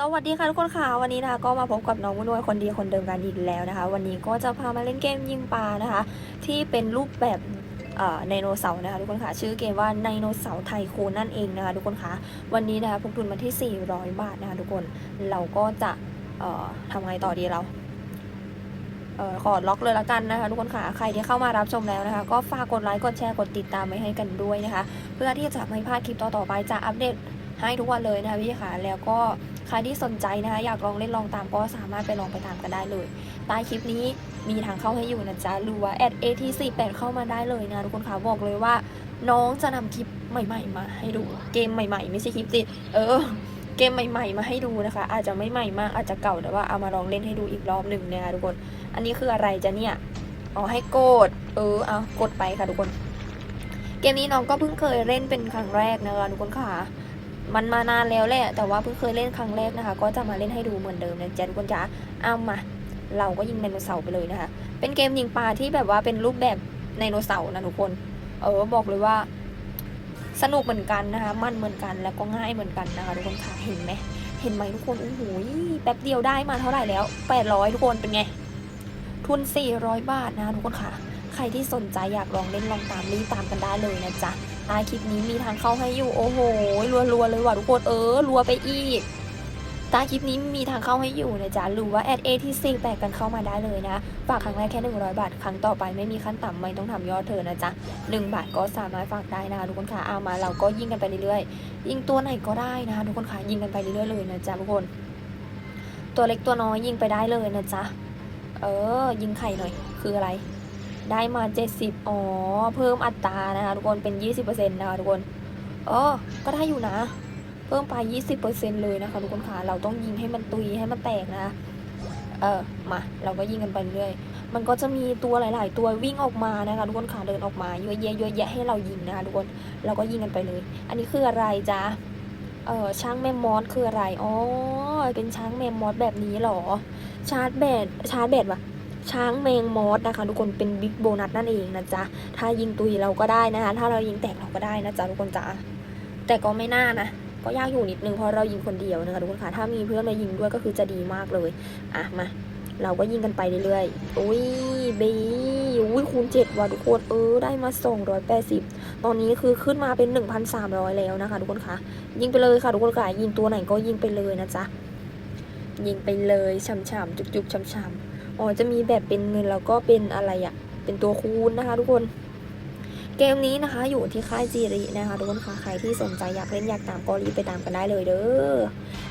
สวัสดีค่ะทุกคนค่ะวันนี้นะคะก็มาพบกับน้องมุ่นวยคนดีคนเดิมกันอีกแล้วนะคะ วันนี้ก็จะพามาเล่นเกมยิงปลานะคะ ที่เป็นรูปแบบเอ่อไดโนเสาร์นะคะทุกคนค่ะชื่อเกมว่าไดโนเสาร์ไทโคนนั่นเองนะคะทุกคนค่ะวันนี้นะคะพกทุนมาที่ 400 บาทนะคะทุกคนเราก็จะเอ่อทำไงต่อดีเราเอ่อขอล็อกเลยละกันนะคะทุกคนค่ะใครที่เข้ามารับชมแล้วนะคะ ก็ฝากกดไลค์กดแชร์กดติดตามไว้ให้กันด้วยนะคะ เพื่อที่จะไม่พลาดคลิปต่อๆไปจะอัปเดตให้ทุกวันเลยนะคะพี่ค่ะแล้วก็ ใครที่สนใจนะคะอยากลองเล่นลองตามก็สามารถไปลองไปตามกันได้เลยใต้คลิปนี้มีทางเข้าให้อยู่นะจ๊ะหรือว่า at at48 เข้ามาได้เลยนะทุกคนค่ะบอกเลยว่า น้องจะนำคลิปใหม่ ๆ มาให้ดูเกมใหม่ ๆ ไม่ใช่คลิปสิเออเกมใหม่ ๆ มาให้ดูนะคะ อาจจะไม่ใหม่มากอาจจะเก่าแต่ว่าเอามาลองเล่นให้ดูอีกรอบหนึ่งนะคะทุกคน อันนี้คืออะไรจ๊ะเนี่ยอ๋อให้กด เออเอากดไปค่ะทุกคน เกมนี้น้องก็เพิ่งเคยเล่นเป็นครั้งแรกนะคะทุกคนค่ะ มันมานานแล้วแหละแต่ว่าเพิ่งเคยเล่นครั้งแรกนะคะ ก็จะมาเล่นให้ดูเหมือนเดิมนะจ๊ะทุกคนจ๋าเอามาเราก็ยิงไดโนเสาร์ไปเลยนะคะ เป็นเกมยิงปลาที่แบบว่าเป็นรูปแบบไดโนเสาร์นะทุกคน เออบอกเลยว่า สนุกเหมือนกันนะคะ มันเหมือนกันแล้วก็ง่ายเหมือนกันนะคะทุกคนค่ะเห็นไหมเห็นไหมทุกคนโอ้โหแป๊บเดียวได้มาเท่าไหร่แล้ว800ทุกคนเป็นไง ทุน 400 บาทนะทุกคนค่ะ ใครที่สนใจอยากลองเล่นลองตามรีบตามกันได้เลยนะจ๊ะ ใต้คลิปนี้มีทางเข้าให้อยู่โอ้โหรัวๆเลยว่ะทุกคนเออรัวไปอีกใต้คลิปนี้มีทางเข้าให้อยู่นะจ๊ะหรือว่าแอดเอทีซีแปกกันเข้ามาได้เลยนะฝากครั้งแรกแค่ 100 บาท ครั้งต่อไปไม่มีขั้นต่ำไม่ต้องทำยอดเธอนะจ๊ะ1บาทก็สามารถฝากได้นะทุกคนค่ะเอามาเราก็ยิงกันไปเรื่อยๆยิงตัวไหนก็ได้นะคะทุกคนค่ะยิงกันไปเรื่อยๆเลยนะจ๊ะทุกคน ตัวเล็กตัวน้อยยิงไปได้เลยนะจ๊ะเออ ยิงไข่หน่อยคืออะไร ได้มา 70 อ๋อ เพิ่มอัตรานะคะทุกคนเป็น 20%นะคะทุกคนเออก็ได้อยู่นะ เพิ่มไป 20%เลยนะคะทุกคนค่ะ เราต้องยิงให้มันตุยให้มันแตกนะเออมาเราก็ยิงกันไปเรื่อย มันก็จะมีตัวหลาย ๆ ตัววิ่งออกมานะคะทุกคนค่ะเดินออกมาเยอะแยะเยอะแยะให้เรายิงนะคะทุกคนเราก็ยิงกันไปเลย อันนี้คืออะไรจ๊ะเออช้างแมมมอสคืออะไรอ๋อเป็นช้างแมมมอสแบบนี้หรอ ชาร์จแบตชาร์จแบตวะ ช้างแมงมอสนะคะ ทุกคนเป็นบิ๊กโบนัสนั่นเองนะจ๊ะ ถ้ายิงตุยเราก็ได้นะคะ ถ้าเรายิงแตกเราก็ได้นะจ๊ะทุกคนจ๋าแต่ก็ไม่น่านะ ก็ยากอยู่นิดนึงเพราะเรายิงคนเดียวนะคะทุกคนค่ะ ถ้ามีเพื่อนมายิงด้วยก็คือจะดีมากเลย อะมา เราก็ยิงกันไปเรื่อยๆ อุ้ยบีอุ้ยคูณเจ็ดว่ะทุกคนเออได้มา280ตอนนี้คือขึ้นมาเป็น1,300แล้วนะคะ ทุกคนค่ะ ยิงไปเลยค่ะทุกคนค่ะยิงตัวไหนก็ยิงไปเลยนะจ๊ะยิงไปเลยช่ำๆจุกๆช่ำๆ อ๋อจะมีแบบเป็นเงินแล้วก็เป็นอะไรอะเป็นตัวคูณนะคะ ทุกคน เกมนี้นะคะ อยู่ที่ค่ายจีรีนะคะทุกคนค่ะใครที่สนใจอยากเล่นอยากตามก็รีบไปตามกันได้เลยเด้อ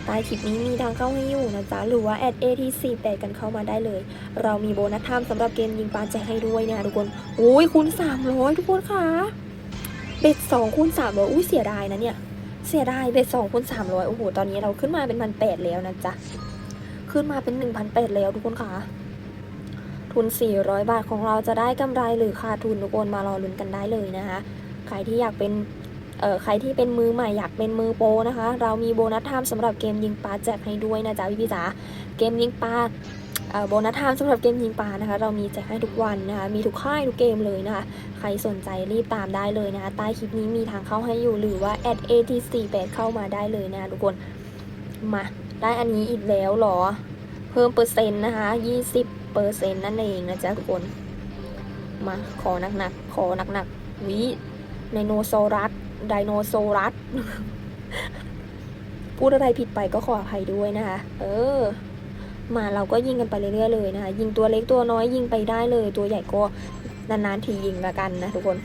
ใต้คลิปนี้มีทางเข้าให้อยู่นะจ๊ะหรือว่าแอด AT48 กันเข้ามาได้เลย เรามีโบนัสไทม์สำหรับเกมยิงปลาแจกให้ด้วยนะคะทุกคนโอ้ยคูณ300ทุกคนค่ะเบ็ด2คูณ300อุ้ยเสียดายนะเนี่ยเสียดายเบ็ด2คูณ300โอ้โหตอนนี้เราขึ้นมาเป็นพันแปดแล้วนะจ๊ะขึ้นมาเป็น1,800แล้วทุกคนค่ะ ทุน 400 บาทของเราจะได้กำไรหรือขาดทุนทุกคนมารอลุ้นกันได้เลยนะคะ ใครที่อยากเป็นเอ่อใครที่เป็นมือใหม่อยากเป็นมือโปรนะคะ เรามีโบนัสไทม์สำหรับเกมยิงปลาแจกให้ด้วยนะจ๊ะพี่พี่จ๋าเกมยิงปลาโบนัสไทม์สำหรับเกมยิงปลานะคะ เรามีแจกให้ทุกวันนะคะ มีทุกค่ายทุกเกมเลยนะคะ ใครสนใจรีบตามได้เลยนะคะ ใต้คลิปนี้มีทางเข้าให้อยู่หรือว่า at at48 เข้ามาได้เลยนะคะทุกคน มาได้อันนี้อีกแล้วหรอ เพิ่มเปอร์เซ็นต์นะคะ20 เปอร์เซ็นต์นั่นเองนะจ๊ะทุกคน มาขอหนักๆขอหนักๆวิไดโนเสารัสไดโนเสารัสพูดอะไรผิดไปก็ขออภัยด้วยนะคะ เออ มาเราก็ยิงกันไปเรื่อยๆเลยนะคะ ยิงตัวเล็กตัวน้อยยิงไปได้เลย ตัวใหญ่ก็นานๆทียิงละกันนะทุกคน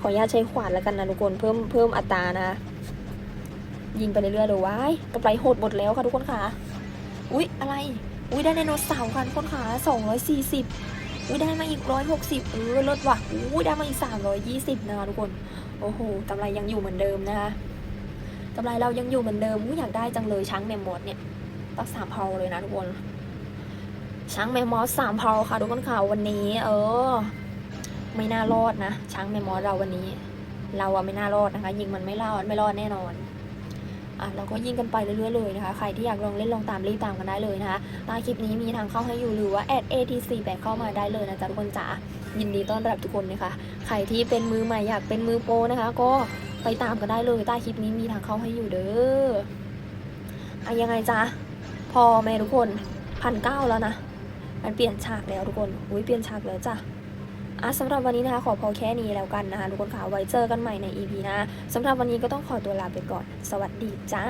ขออนุญาตใช้ขวานล้วกันนะทุกคนเพิ่มเพิ่มอัตรานะ ยิงไปเรื่อยๆเลยว้ายกำไรโหดหมดแล้วค่ะทุกคนค่ะ อุ๊ย อะไร อุ้ยได้ไดโนเสาร์ค่ะทุกคนค่ะสองร้อยสี่สิบอุ้ยได้มาอีกร้อยหกสิบเออลดว่ะอุ้ยได้มาอีกสามร้อยยี่สิบนะคะทุกคน โอ้โหกำไรยังอยู่เหมือนเดิมนะคะกำไรเรายังอยู่เหมือนเดิมอุ้ยอยากได้จังเลยช้างแมมมอสเนี่ยตั้งสามเพาเลยนะทุกคน ช้างแมมมอสสามเพาค่ะทุกคนค่ะวันนี้ เออ ไม่น่ารอดนะช้างแมมมอสเราวันนี้ เราอะไม่น่ารอดนะคะ ยิงมันไม่รอดไม่รอดแน่นอน อะเราก็ยิงกันไปเรื่อยๆเลยนะคะ ใครที่อยากลองเล่นลองตามรีบตามกันได้เลยนะคะใต้คลิปนี้มีทางเข้าให้อยู่หรือว่า at atc แบกเข้ามาได้เลยนะจ๊ะทุกคนจ๋ายินดีต้อนรับทุกคนนะคะใครที่เป็นมือใหม่อยากเป็นมือโปรนะคะ ก็ไปตามกันได้เลยใต้คลิปนี้มีทางเข้าให้อยู่เด้ออะยังไงจ๊ะพอไหมทุกคนพันเก้าแล้วนะ มันเปลี่ยนฉากแล้วทุกคน อุ้ยเปลี่ยนฉากแล้วจ้ะ อะสำหรับวันนี้นะคะขอพอแค่นี้แล้วกันนะคะทุกคนค่ะไว้เจอกันใหม่ใน EP หนะสำหรับวันนี้ก็ต้องขอตัวลาไปก่อน สวัสดีจ้า